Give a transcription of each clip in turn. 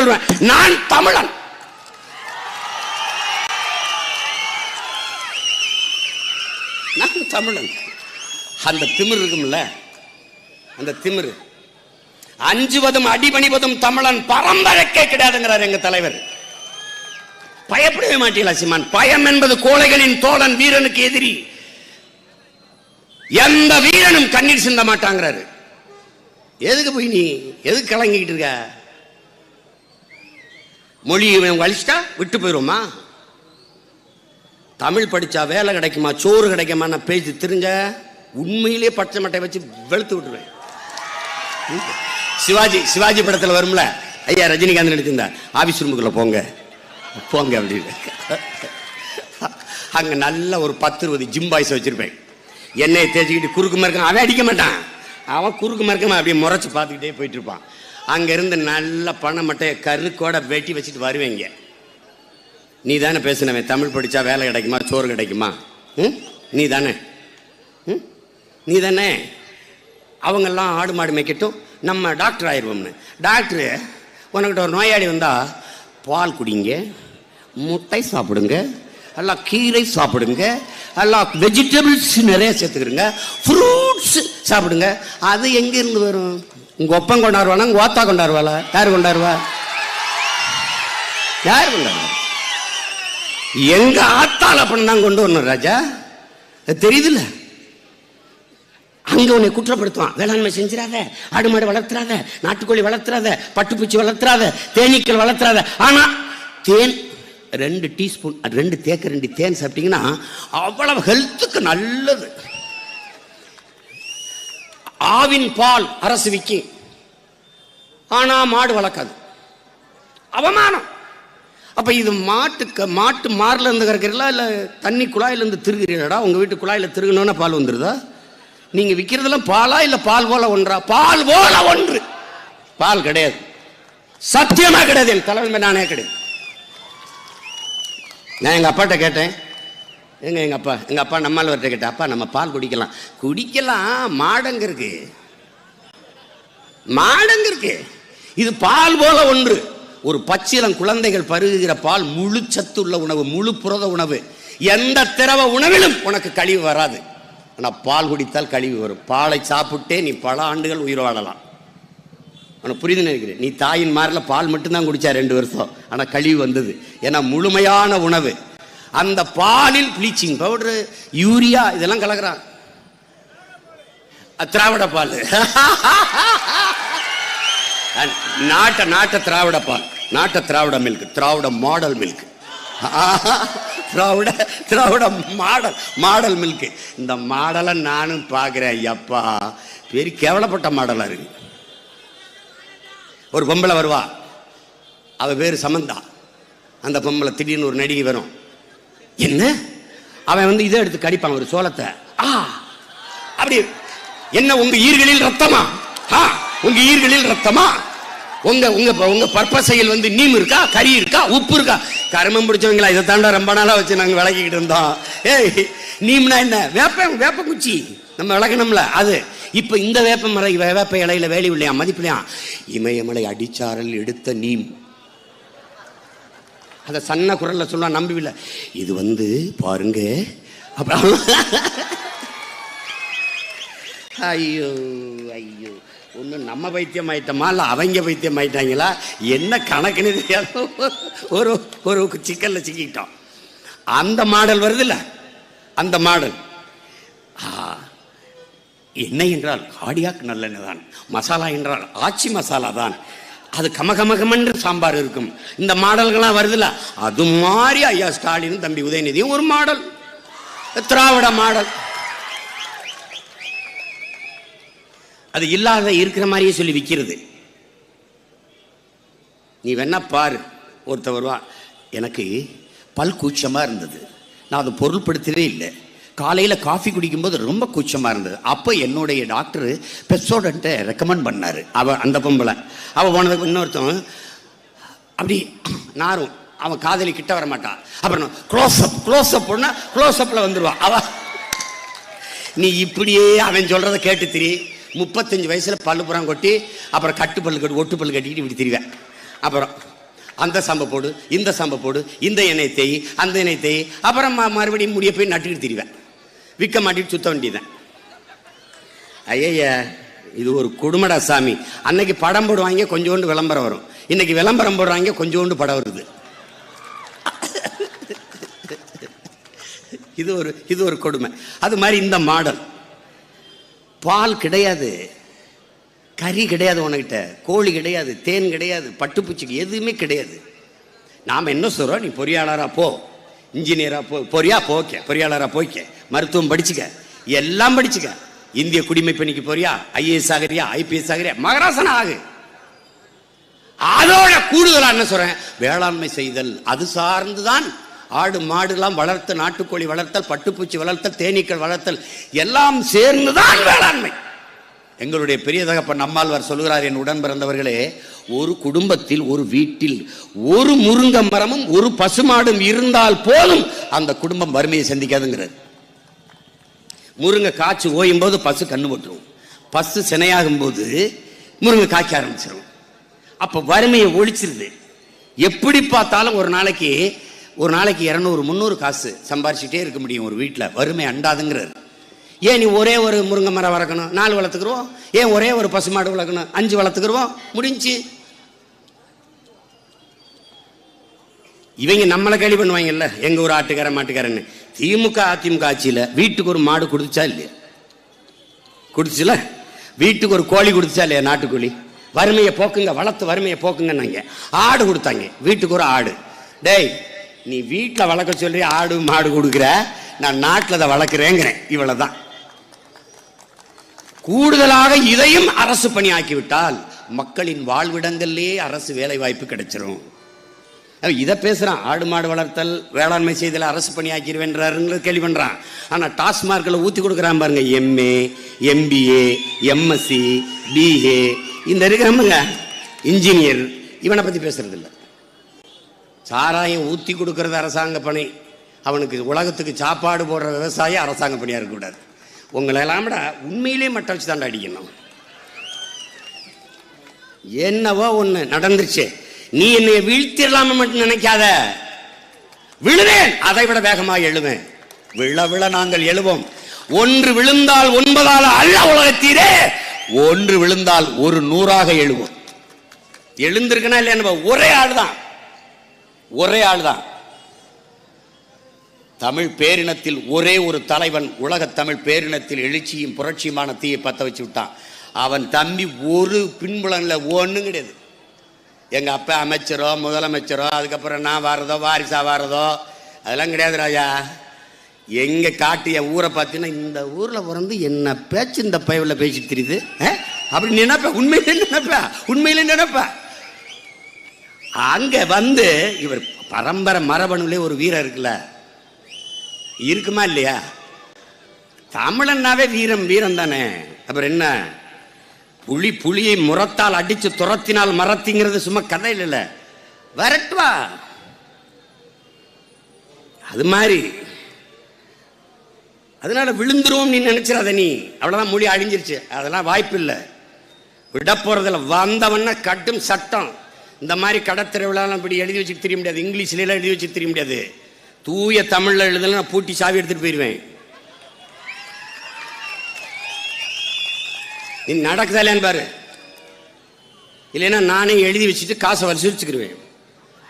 சொல்றேன். நான் தமிழன். நான் தமிழன். அந்த திமிர் இருக்கும்ல அந்த திமிர். அஞ்சுவதும் அடிபணிவதும் தமிழன் பரம்பரைக்கே கிடையாதுங்கிறார் எங்க தலைவர். பயப்படவே மாட்டீங்களா சிமான்? பயம் என்பது கோழைகளின் தோழன் வீரனுக்கு எதிரி. எந்த வீரனும் கண்ணீர் சிந்த மாட்டாங்கிறாரு. எதுக்கு போய் நீ எதுக்கு கலங்கிக்கிட்டு இருக்க? மொழி இவன் அழிச்சிட்டா விட்டு போயிருமா தமிழ் படிச்சா வேலை கிடைக்குமா? சோறு கிடைக்குமா? நான் பேசி தெரிஞ்ச உண்மையிலேயே பச்சை மட்டை வச்சு வெளுத்து விட்டுருவேன். சிவாஜி சிவாஜி படத்துல வரும்ல? ஐயா ரஜினிகாந்த் நடிச்சிருந்தார். ஆபீஸ் ரூமுக்குள்ள போங்க. போங்க அப்படின்னு. அங்கே நல்ல ஒரு பத்து இருபது ஜிம் பாய்ஸ் வச்சிருப்பேன். எண்ணெயை தேய்ச்சிக்கிட்டு குறுக்கு மறுக்கம் அவன் அடிக்க மாட்டான். அவன் குறுக்கு மறுக்கமா அப்படியே முறைச்சி பார்த்துக்கிட்டே போயிட்டு அங்கேருந்து நல்ல பண மட்டையை கருக்கோட வெட்டி வச்சுட்டு வருவேங்க. நீ தானே பேசினவன் தமிழ் படித்தா வேலை கிடைக்குமா சோறு கிடைக்குமா? ம்? நீ தானே ம்? நீ தானே அவங்கெல்லாம் ஆடு மாடு மேய்க்கட்டும் நம்ம டாக்டர் ஆயிடுவோம்னு. டாக்டரு உனக்கிட்ட ஒரு நோயாளி வந்தால் பால் குடிங்க முட்டை சாப்பிடுங்க எல்லாம் கீரை சாப்பிடுங்க எல்லாம் வெஜிடபிள்ஸ் நிறைய சேர்த்துக்கிறங்க ஃப்ரூட்ஸ் சாப்பிடுங்க அது எங்கேருந்து வரும்? உங்க ஒப்பம் கொண்டாடுவானா? உங்க ஓத்தா கொண்டாடுவாளா? யார் கொண்டாடுவா? யார் கொண்டாடுவா? எங்க ஆத்தாள் அப்படின்னு தான் கொண்டு வரணும் ராஜா. தெரியுதுல்ல. அங்க உன்னை குற்றப்படுத்துவான். வேளாண்மை செஞ்சிடாத ஆடு மாடு வளர்த்துறாத நாட்டுக்கோழி வளர்த்துறாத பட்டுப்பூச்சி வளர்த்துறாத தேனீக்கள் வளர்த்துறாத ஆனா தேன் ரெண்டு டீஸ்பூன் ரெண்டு தேக்க ரெண்டு தேன் சாப்பிட்டீங்கன்னா அவ்வளவு ஹெல்த்துக்கு நல்லது. ஆவின் பால் அரசு விற்கும் ஆனா மாடு வளர்க்காது. அவமானம். அப்ப இது மாட்டுக்கு மாட்டு மார்ல இருந்து கறக்கிறீங்களா இல்ல தண்ணி குழாயில இருந்து திருகிறீங்களா உங்க வீட்டு குழாயில திருகணும்னா பால் வந்துருதா? நீங்க விற்கிறதெல்லாம் பாலா இல்ல பால் போல ஒன்றா? பால் போல ஒன்று. பால் கிடையாது. சத்தியமா கிடையாது. என் தலைமை நானே கிடையாது. நான் எங்க அப்பாட்ட கேட்டேன் எங்க எங்க அப்பா எங்க அப்பா நம்மால் கேட்டேன் அப்பா நம்ம பால் குடிக்கலாம். குடிக்கலாம் மாடங்க இருக்கு. மாடங்க இருக்கு. இது பால் போல ஒன்று. ஒரு பச்சிலம் குழந்தைகள் பருகுகிற பால் முழு சத்துள்ள உணவு முழு புரத உணவு. எந்த திரவ உணவிலும் உனக்கு கழிவு வராது. ஆனால் பால் குடித்தால் கழிவு வரும். பாலை சாப்பிட்டே நீ பல ஆண்டுகள் உயிர் வாழலாம். ஆனால் புரியுது நினைக்கிறேன். நீ தாயின் மாரில் பால் மட்டும்தான் குடித்தா ரெண்டு வருஷம். ஆனால் கழிவு வந்தது. ஏன்னா முழுமையான உணவு. அந்த பாலில் ப்ளீச்சிங் பவுடரு யூரியா இதெல்லாம் கலக்குறான். திராவிட பால். நாட்ட நாட்ட திராவிட பால். நாட்ட Dravida milk Dravida model milk Dravida Dravida model model milk இந்த மாடலை நானும் பார்க்குறேன் ஐயப்பா. பெரிய கேவலப்பட்ட மாடலாக இருக்கு. ஒரு பொம்பளை வருவா. அவள் பேர் சமந்தா. அந்த பொம்பளை திடீர்னு ஒரு நடிகை வரும். என்ன? அவன் வந்து இதை எடுத்து கடிப்பான் ஒரு சோளத்தை. ஆ அப்படி. என்ன உங்க ஈர்களில் ரத்தமா? ஆ உங்க ஈர்களில் ரத்தமா? உங்க உங்க உங்க பற்பசையில் வந்து நீம் இருக்கா? கறி இருக்கா? உப்பு இருக்கா? கருமம் பிடிச்சவங்களா இதை தாண்டா ரொம்ப நாளா வச்சு நாங்க விளக்கிக்கிட்டு இருந்தோம். ஏய் நீம்னா என்ன? வேப்ப வேப்ப குச்சி. நம்ம விளக்கணும்ல அது. இப்ப இந்த வேப்ப மலை வேப்ப இலையில வேலி இல்லையா மதிப்பிலையா? இமயமலை அடிச்சாரல் எடுத்த நீம். அதை சன்ன குரல்ல சொன்னா நம்பவில்லை. இது வந்து பாருங்க. அப்புறம் ஐயோ ஐயோ. ஒன்று நம்ம பைத்தியம் ஆயிட்டோமா இல்லை அவங்க பைத்தியம் ஆயிட்டாங்களா என்ன கணக்குன்னு தெரியாத ஒரு ஒரு சிக்கல்ல சிக்கிக்கிட்டோம். அந்த மாடல் வருதுல்ல? அந்த மாடல். என்ன என்றால் காடியாக் நல்லெண்ணெய் தான் மசாலா என்றால் ஆச்சி மசாலா தான். அது கமகமகமென்று சாம்பார் இருக்கும். இந்த மாடல்கள்லாம் வருதுல்ல? அது மாதிரி ஐயா ஸ்டாலின் தம்பி உதயநிதியும் ஒரு மாடல். திராவிட மாடல். அது இல்லாத இருக்கிற மாதிரியே சொல்லி விற்கிறது நீ வேணா பாரு ஒருத்தர் வருவான். எனக்கு பல் கூச்சமாக இருந்தது. நான் அதை பொருள்படுத்தவே இல்லை. காலையில் காஃபி குடிக்கும்போது ரொம்ப கூச்சமாக இருந்தது. அப்போ என்னுடைய டாக்டர் பெப்சோடன்ட்ட ரெக்கமெண்ட் பண்ணார். அவன் அந்த பொம்பளை. அவள் போனதுக்கு இன்னொருத்தன் அப்படி நாரும் அவன் காதலி கிட்ட வர மாட்டான் அப்புறம் க்ளோஸ்அப் க்ளோஸ்அப் போனா க்ளோஸ்அப்பில் வந்துடுவான் அவ நீ இப்படியே அவன் சொல்கிறத கேட்டு திரி. முப்பத்தஞ்சு வயசில் பல்லு புறம் கொட்டி அப்புறம் கட்டு பல்லு கட்டி ஒட்டு பல்லு கட்டிக்கிட்டு இப்படி திரிவேன். அப்புறம் அந்த சம்பை போடு இந்த சம்பை போடு இந்த எண்ணெய் தேய் அந்த எண்ணெய் தேய். அப்புறம் ம- மறுபடியும் முடிய போய் நட்டுக்கிட்டு திரிவேன். விற்க மாட்டிட்டு சுத்த வேண்டியதான் ஐயா இது ஒரு கொடுமடா சாமி. அன்னைக்கு படம் போடுவாங்க கொஞ்சோண்டு விளம்பரம் வரும். இன்னைக்கு விளம்பரம் போடுறாங்க கொஞ்சோண்டு படம் வருது. இது ஒரு இது ஒரு கொடுமை. அது மாதிரி இந்த மாடல். பால் கிடையாது. கறி கிடையாது உனக்கிட்ட கோழி கிடையாது தேன் கிடையாது பட்டுப்பூச்சிக்கு எதுவுமே கிடையாது. நாம் என்ன சொல்கிறோம் நீ பொறியாளராக போ. இன்ஜினியராக போ பொறியா போக்க பொறியாளராக போய்க்க. மருத்துவம் படிச்சுக்க. எல்லாம் படிச்சுக்க. இந்திய குடிமை பணிக்கு போறியா? ஐஏஎஸ் ஆகிறியா? ஐபிஎஸ் ஆகிறியா? மகராசன ஆகு. அதோட கூடுதலாக என்ன சொல்கிறேன் வேளாண்மை செய்தல் அது சார்ந்துதான் ஆடு மாடுலாம் வளர்த்தல் நாட்டுக்கோழி வளர்த்தல் பட்டுப்பூச்சி வளர்த்தல் தேனீக்கள் வளர்த்தல் எல்லாம் சேர்ந்துதான் வேளாண்மை. எங்களுடைய பெரிய தகப்பன் நம்மாழ்வார் சொல்கிறார் என் உடன் பிறந்தவர்களே ஒரு குடும்பத்தில் ஒரு வீட்டில் ஒரு முருங்க மரமும் ஒரு பசுமாடும் இருந்தால் போதும் அந்த குடும்பம் வறுமையை சந்திக்காதுங்கிறது முருங்கை காய்ச்சி ஓயும் போது பசு கண்ணு போட்டுரும். பசு சினையாகும் போது முருங்கை காய்க்க ஆரம்பிச்சிடும் அப்போ வறுமையை ஒழிச்சிருது. எப்படி பார்த்தாலும் ஒரு நாளைக்கு ஒரு நாளைக்கு இரநூறு முந்நூறு காசு சம்பாரிச்சுட்டே இருக்க முடியும் ஒரு வீட்டில் வறுமை அண்டாதுங்கிறது ஏன் நீ ஒரே ஒரு முருங்கை மரம் வளர்க்கணும்? நாலு வளர்த்துக்குருவோம் ஏன் ஒரே ஒரு பசுமாடு வளர்க்கணும்? அஞ்சு வளர்த்துக்குருவோம் முடிஞ்சு. இவங்க நம்மளை கேள்வி பண்ணுவாங்கல்ல? எங்கள் ஊர் ஆட்டுக்காரன் மாட்டுக்காரன்னு. திமுக அதிமுக ஆட்சியில் வீட்டுக்கு ஒரு மாடு கொடுத்துச்சா இல்லையா? கொடுத்துச்சுல வீட்டுக்கு ஒரு கோழி கொடுத்துச்சா இல்லையா நாட்டுக்கோழி? வறுமையை போக்குங்க வளர்த்து வறுமையை போக்குங்கன்னாங்க. ஆடு கொடுத்தாங்க. வீட்டுக்கு ஒரு ஆடு. டேய் நீ வீட்டில் வளர்க்க சொல்லி ஆடு மாடு கொடுக்குற? நான் நாட்டில் அதை வளர்க்குறேங்கிறேன். இவ்வளவுதான். கூடுதலாக இதையும் அரசு பணியாக்கிவிட்டால் மக்களின் வாழ்விடங்களிலே அரசு வேலை வாய்ப்பு கிடைச்சிரும் இதை பேசுறான். ஆடு மாடு வளர்த்தல் வேளாண்மை செய்தல அரசு பணி கேள்வி பண்ணுறான் ஆனால் டாஸ்மார்க்கில் ஊற்றி கொடுக்குறான் பாருங்க எம்ஏ எம்பிஏ எம்எஸ்சி பிஏ இந்த இருக்கிறவங்க இன்ஜினியர் இவனை பற்றி பேசுறது இல்லை சாராயம் ஊற்றி கொடுக்கறது அரசாங்க பணி. அவனுக்கு உலகத்துக்கு சாப்பாடு போடுற விவசாயம் அரசாங்க பணியாக இருக்கக்கூடாது. உங்களை எல்லாம் விட உண்மையிலே மட்ட வச்சு தாண்டா அடிக்கணும். என்னவோ ஒண்ணு நடந்துருச்சு. நீ என்னை வீழ்த்திடலாம மட்டும் நினைக்காத. விழுவேன். அதை விட வேகமாக எழுவேன். விழ விழ நாங்கள் எழுவோம். ஒன்று விழுந்தால் ஒன்பதால் அல்ல உலகத்தீரே. ஒன்று விழுந்தால் ஒரு நூறாக எழுவோம். எழுந்திருக்கனா இல்லையா ஒரே ஆள் தான் ஒரே ஆள் தான் தமிழ் பேரினத்தில் ஒரே ஒரு தலைவன் உலக தமிழ் பேரினத்தில் எழுச்சியும் புரட்சியுமான தீயை பற்ற வச்சு விட்டான். அவன் தம்பி ஒரு பின்புலனில் ஒன்றும் கிடையாது. எங்கள் அப்பா அமைச்சரோ முதலமைச்சரோ அதுக்கப்புறம் நான் வாரதோ வாரிசா வாரதோ அதெல்லாம் கிடையாது ராஜா. எங்கள் காட்டு என் ஊரை பார்த்தீங்கன்னா இந்த ஊரில் பிறந்து என்ன பேச்சு இந்த பயவில் பேசிட்டு தெரியுது? அப்படி நினைப்பேன் உண்மையிலே நினைப்பேன் உண்மையிலே நினைப்பேன் அங்கே வந்து இவர் பரம்பரை மரபணுலே ஒரு வீரர் இருக்குல்ல. இருக்குமா இல்லையா? தமிழன்னாவே வீரம் வீரம் தானே. அப்புறம் என்ன? புலி புலியை முரத்தால் அடிச்சு துரத்தினால் மரத்திங்கிறது சும்மா கதை இல்லைல்ல. வரட்டுவா அது மாதிரி. அதனால விழுந்துரும் நீ நினைச்சிடாத நீ. அவ்வளோதான் மொழி அழிஞ்சிருச்சு. அதெல்லாம் வாய்ப்பு இல்லை. விட போறதில்ல வந்தவன கட்டும் சட்டம். இந்த மாதிரி கடத்திருவிழாலாம் இப்படி எழுதி வச்சுட்டு தெரிய முடியாது. இங்கிலீஷ்ல எல்லாம் எழுதி வச்சுட்டு தெரிய முடியாது. தூய தமிழ்ல எழுதல நான் பூட்டி சாவி எடுத்துட்டு போயிடுவேன் நீ நடக்குதா பாரு. இல்லைன்னா நானே எழுதி வச்சுட்டு காசை வசூலிச்சுக்கிருவேன்.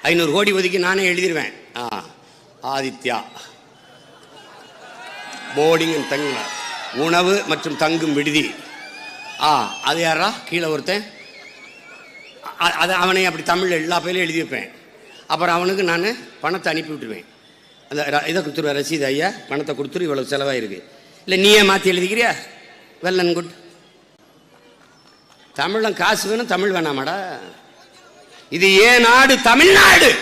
ஐநூறு கோடி ஒதுக்கி நானே எழுதிடுவேன் ஆ ஆதித்யா. போர்டிங் அண்ட் உணவு மற்றும் தங்கும் விடுதி. ஆ அது யாரா? கீழே ஒருத்தன். அதை அது அவனை அப்படி தமிழில் எல்லா பேரும் எழுதி வைப்பேன். அப்புறம் அவனுக்கு நான் பணத்தை அனுப்பி விட்டுருவேன். அந்த ர- இதை கொடுத்துருவேன் ரசீது ஐயா பணத்தை கொடுத்துரு இவ்வளோ செலவாயிருக்கு. இல்லை நீயே மாற்றி எழுதிக்கிறியா? Well and good. தமிழன் காசு வேணும் தமிழ் வேணாமாடா. இது ஏன் நாடு தமிழ்நாடு!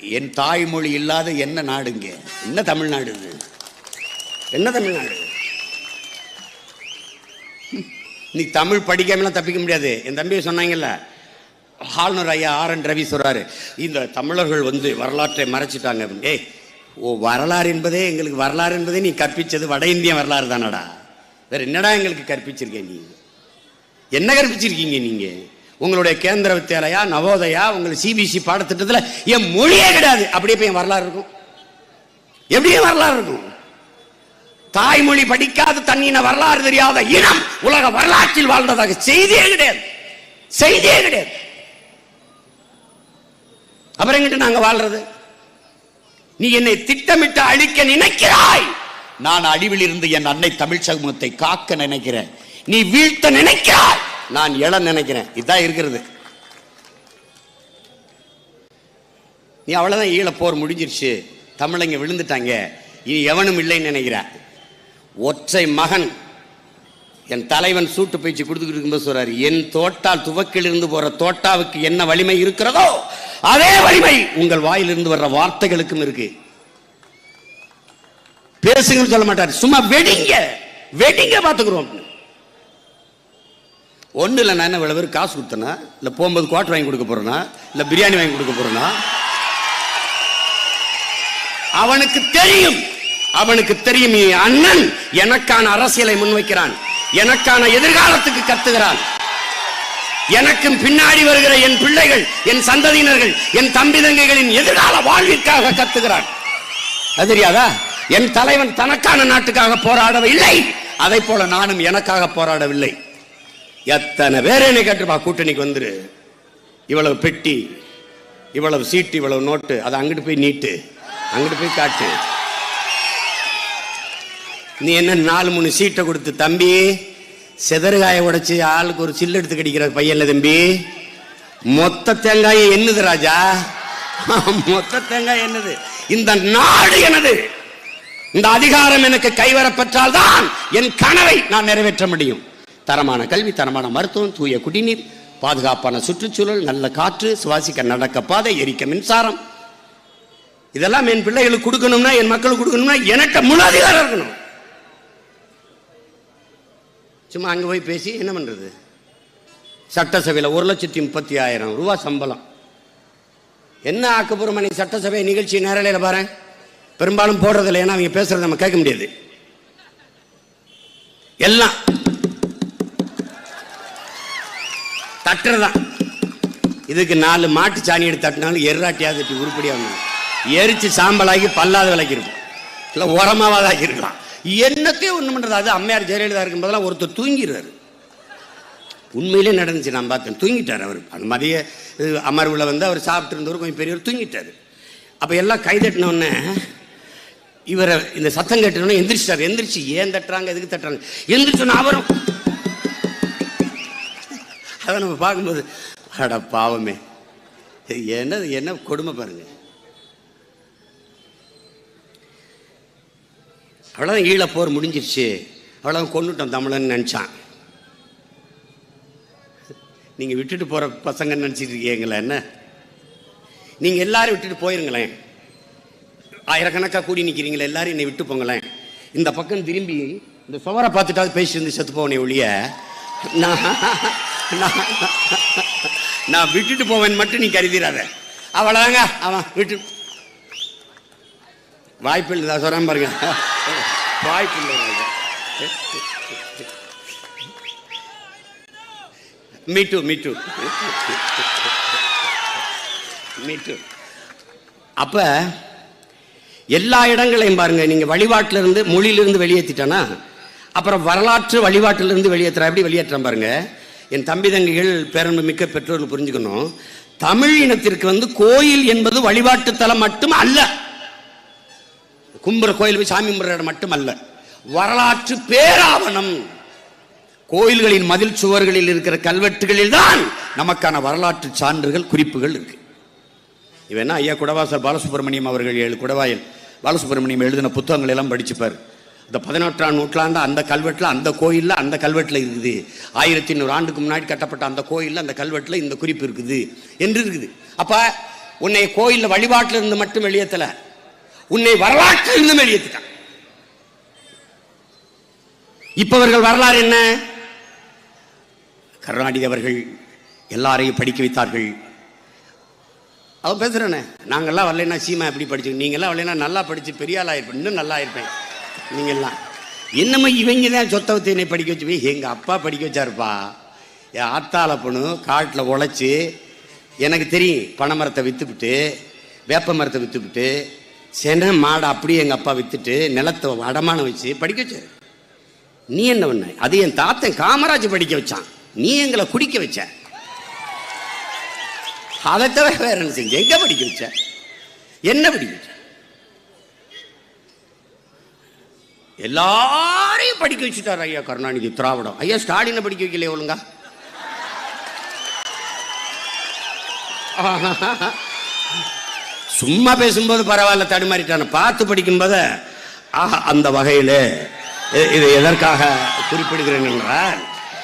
என் தாய்மொழி இல்லாத என்ன நாடுங்க என்ன தமிழ்நாடு இது? என்ன தமிழ்நாடு? நீ தமிழ் படிக்காமலாம் தப்பிக்க முடியாது. என் தம்பி சொன்னாங்கல்ல ஆளுநர் ஐயா ஆர் என் ரவி சொல்கிறாரு இந்த தமிழர்கள் வந்து வரலாற்றை மறைச்சிட்டாங்க. ஏய் ஓ வரலாறு என்பதே எங்களுக்கு வரலாறு என்பதே நீ கற்பிச்சது வட இந்திய வரலாறு தானடா. வேற என்னடா எங்களுக்கு கற்பிச்சிருக்கேன் நீ? என்ன கற்பிச்சிருக்கீங்க நீங்க? உங்களுடைய கேந்திர வித்தியாலயா நவோதயா உங்களுக்கு சிபிசி பாடத்திட்டத்தில் என் மொழியே கிடையாது. அப்படியே போய் என் வரலாறு இருக்கும். எப்படியே வரலாறு இருக்கும்? தாய்மொழி படிக்காத தன்னின வரலாறு தெரியாத இனம் உலக வரலாற்றில் வாழ்ந்ததாக செய்தியே கிடையாது. செய்தியே கிடையாது. அப்புறம் எங்கிட்ட நாங்க வாழ்றது? நீ என்னை திட்டமிட்டு அழிக்க நினைக்கிறாய். நான் அழிவில் இருந்து என் அன்னை தமிழ் சமூகத்தை காக்க நினைக்கிறேன். நீ வீழ்த்த நினைக்கிறாய். நான் எழ நினைக்கிறேன். இதான் இருக்கிறது. நீ அவ்வளவுதான் ஈழ போர் முடிஞ்சிருச்சு. தமிழங்க விழுந்துட்டாங்க. இனி எவனும் இல்லைன்னு நினைக்கிற ஒற்றை மகன் என் தலைவன் சூட்டு பயிற்சி கொடுத்துக்கிட்டு இருக்கும்போது சொல்றாரு என் தோட்டால் துவக்கிலிருந்து போற தோட்டாவுக்கு என்ன வலிமை இருக்கிறதோ அதே வலிமை உங்கள் வாயிலிருந்து வர்ற வார்த்தைகளுக்கும் இருக்கு. பேசுங்கன்னு சொல்ல மாட்டார். சும்மா வெடிங்க வெடிங்க பாத்துக்கிறோம் ஒண்ணு இல்லை நான் என்ன இவ்வளவு பேர் காசு கொடுத்தனா இல்ல போகும்போது குவாட்டர் வாங்கி கொடுக்க போறேன்னா இல்ல பிரியாணி வாங்கி கொடுக்க போறேன்னா அவனுக்கு தெரியும் அவனுக்கு தெரியும் அண்ணன் எனக்கான அரசியலை முன்வைக்கிறான். எனக்கான எதிர்காலத்துக்கு கத்துகிறான். எனக்கும் பின்னாடி வருகிற என் பிள்ளைகள் என் சந்ததியினர்கள் என் தம்பி தங்கைகளின் எதிர்கால வாழ்விற்காக கத்துகிறான். அது தெரியாதா? என் தலைவன் தனக்கான நாட்டுக்காக போராடவில்லை அதை போல நானும் எனக்காக போராடவில்லை. எத்தனை பேர் என்னை கேட்டுப்பா கூட்டணிக்கு வந்துரு. இவ்வளவு பெட்டி இவ்வளவு சீட்டு இவ்வளவு நோட்டு அதை அங்கிட்டு போய் நீட்டு அங்கிட்டு போய் காட்டு. நீ என்ன நாலு மூணு சீட்டை கொடுத்து தம்பி செதறுகாய உடைச்சி ஆளுக்கு ஒரு சில்லு எடுத்து கடிக்கிற பையன்ல தம்பி. மொத்த தேங்காய் என்னது ராஜா? மொத்த தேங்காய் என்னது? இந்த நாடு எனது. இந்த அதிகாரம் எனக்கு கைவரப்பெற்றால் தான் என் கனவை நான் நிறைவேற்ற முடியும். தரமான கல்வி தரமான மருத்துவம் தூய குடிநீர் பாதுகாப்பான சுற்றுச்சூழல் நல்ல காற்று சுவாசிக்க நடக்க பாதை எரிக்க மின்சாரம். இதெல்லாம் என் பிள்ளைகளுக்கு கொடுக்கணும்னா என் மக்களுக்கு கொடுக்கணும்னா எனக்கு முழு அதிகாரம் இருக்கணும். சும்மா அங்கே போய் பேசி என்ன பண்ணுறது சட்டசபையில் ஒரு லட்சத்தி முப்பத்தி ஆயிரம் ரூபா சம்பளம். என்ன ஆக்கப்பூர்வமா நீ சட்டசபை நிகழ்ச்சி நேரலையில் பாரு. பெரும்பாலும் போடுறதில்ல ஏன்னா அவங்க பேசுறத நம்ம கேட்க முடியாது. எல்லாம். தட்டுறதான் இதுக்கு நாலு மாட்டு சாணி எடுத்து தட்டினாலும் எர்ராட்டியாவது தட்டி உருப்படியாக எரிச்சு சாம்பலாகி பல்லாத விலைக்கு இருக்கும் இல்லை உரமாவாக இருக்கலாம் ஒன்றும் ஒன்று பண்ணுறது அது அம்மையார் ஜெயலலிதா இருக்கும்போதெல்லாம் ஒருத்தர் தூங்கிடுறாரு. உண்மையிலே நடந்துச்சு நான் பார்த்தேன். தூங்கிட்டார் அவர். அந்த மதிய அமர்வில் வந்து அவர் சாப்பிட்டு இருந்தவர் கொஞ்சம் பெரியவர் தூங்கிட்டார். அப்போ எல்லாம் கைதட்டின உடனே இவரை இந்த சத்தம் கேட்டோன்னே எந்திரிச்சிட்டார். எந்திரிச்சு ஏன் தட்டுறாங்க? எதுக்கு தட்டுறாங்க? எந்திரிச்சோன்னா அவரும் அதை நம்ம பார்க்கும்போது அட பாவமே. என்ன என்னது என்ன கொடுமை பாருங்க. அவ்வளோதான் ஈழப்போர் முடிஞ்சிருச்சு. அவ்வளோதான் கொண்டுட்டோம் தமிழன் நினச்சான். நீங்கள் விட்டுட்டு போகிற பசங்க நினச்சிட்டு இருக்கீங்களா என்ன? நீங்கள் எல்லாரும் விட்டுட்டு போயிருங்களேன். ஆயிரக்கணக்காக கூடி நிற்கிறீங்களே எல்லாரும் என்னை விட்டு போங்களேன். இந்த பக்கம் திரும்பி இந்த சுவரை பார்த்துட்டாவது பேசியிருந்து செத்து போவனே ஒழிய நான் நான் நான் விட்டுட்டு போவேன் மட்டும் நீ கருதிடாத அவ்வளோதாங்க அவன் விட்டு வாய்ப்பு இல்லை சொல்கிறேன் பாருங்க. வாய்ப்பு இல்லை மீட்டு மீட்டு டூ அப்போ அப்ப எல்லா இடங்களையும் பாருங்க. நீங்க வழிபாட்டிலிருந்து மொழியிலிருந்து இருந்து அப்புறம் வரலாற்று வழிபாட்டிலிருந்து வெளியேற்றுறா எப்படி வெளியேற்றான் பாருங்க. என் தம்பி தங்கைகள் பேரன்பு மிக்க பெற்றோர்கள் புரிஞ்சுக்கணும். தமிழ் இனத்திற்கு வந்து கோயில் என்பது வழிபாட்டு தலம் மட்டும் அல்ல. கும்புற கோயில் போய் சாமி கும்பிட்ற இடம் மட்டும் அல்ல வரலாற்று பேராவணம். கோயில்களின் மதில் சுவர்களில் இருக்கிற கல்வெட்டுகளில் தான் நமக்கான வரலாற்று சான்றுகள் குறிப்புகள் இருக்கு. இவன் ஐயா குடவாசர் பாலசுப்ரமணியம் அவர்கள் ஏழு குடவாயல் பாலசுப்ரமணியம் எழுதின புத்தகங்கள் எல்லாம் படிச்சுப்பார். இந்த பதினெட்டாம் நூற்றாண்டு அந்த கல்வெட்டில் அந்த கோயிலில் அந்த கல்வெட்டில் இருக்குது. ஆயிரத்தி ஐநூறு ஆண்டுக்கு முன்னாடி கட்டப்பட்ட அந்த கோயிலில் அந்த கல்வெட்டில் இந்த குறிப்பு இருக்குது என்று இருக்குது. அப்போ உன்னை கோயிலில் வழிபாட்டில் இருந்து மட்டும் வெளியேற்றலை உன்னை வரலாற்றில் இருந்து வெளியேற்றிட்டான் இப்ப அவர்கள் வரலாறு என்ன? கருணாநிதி அவர்கள் எல்லாரையும் படிக்க வைத்தார்கள். அவன் பேசுகிறேண்ணே நாங்கள்லாம் வரலன்னா சீமா எப்படி படிச்சு நீங்கள்லாம் வரலன்னா நல்லா படித்து பெரிய ஆளாக இருப்பேன் இன்னும் நல்லா இருப்பேன். நீங்கள்லாம் என்னமோ இவங்க தான் சொத்தவத்தை என்னை படிக்க வச்சு எங்கள் அப்பா படிக்க வச்சாருப்பா. என் ஆத்தால பொண்ணு காட்டில் உழைச்சி எனக்கு தெரியும் பனை மரத்தை விற்றுவிட்டு வேப்ப மரத்தை விற்றுவிட்டு சென மாடை அப்படியே எங்கள் அப்பா விற்றுட்டு நிலத்தை அடமானம் வச்சு படிக்க வச்சாரு. நீ என்ன பண்ண? அது என் தாத்தன் காமராஜ் படிக்க வச்சான். நீ எங்களை குடிக்க வச்ச. அதை தவிர வேற என்ன செஞ்ச? எங்கே படிக்க வச்ச? என்ன படிக்க வச்ச? எல்லாரையும் படிக்க வச்சுட்டார் ஐயா கருணாநிதி திராவிடம். ஐயா ஸ்டாலினை படிக்க வைக்கலையே ஒழுங்கா? சும்மா பேசும்போது பரவாயில்ல தடுமாறிட்டான பார்த்து படிக்கும்போது ஆஹா அந்த வகையில் இது எதற்காக குறிப்பிடுகிறேன் என்றால்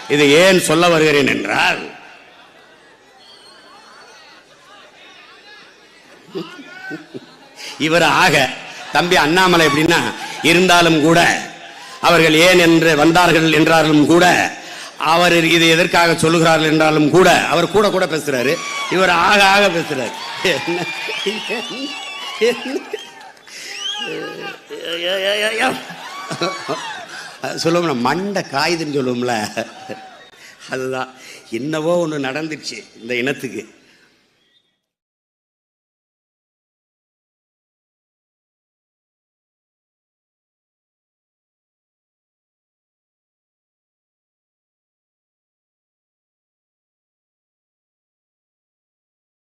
இது ஏன் சொல்ல வருகிறேன் என்றால் இவர் ஆக தம்பி அண்ணாமலை எப்படின்னா இருந்தாலும் கூட அவர்கள் ஏன் என்று வந்தார்கள் என்றாலும் கூட அவர் இது எதற்காக சொல்லுகிறார்கள் என்றாலும் கூட அவர் கூட கூட பேசுறாரு. இவர் ஆக ஆக பேசுறாரு. என்ன சொல்லுவோம்ல மண்டை காயுதுன்னு சொல்லுவோம்ல. அதுதான். என்னவோ ஒன்று நடந்துச்சு இந்த இனத்துக்கு.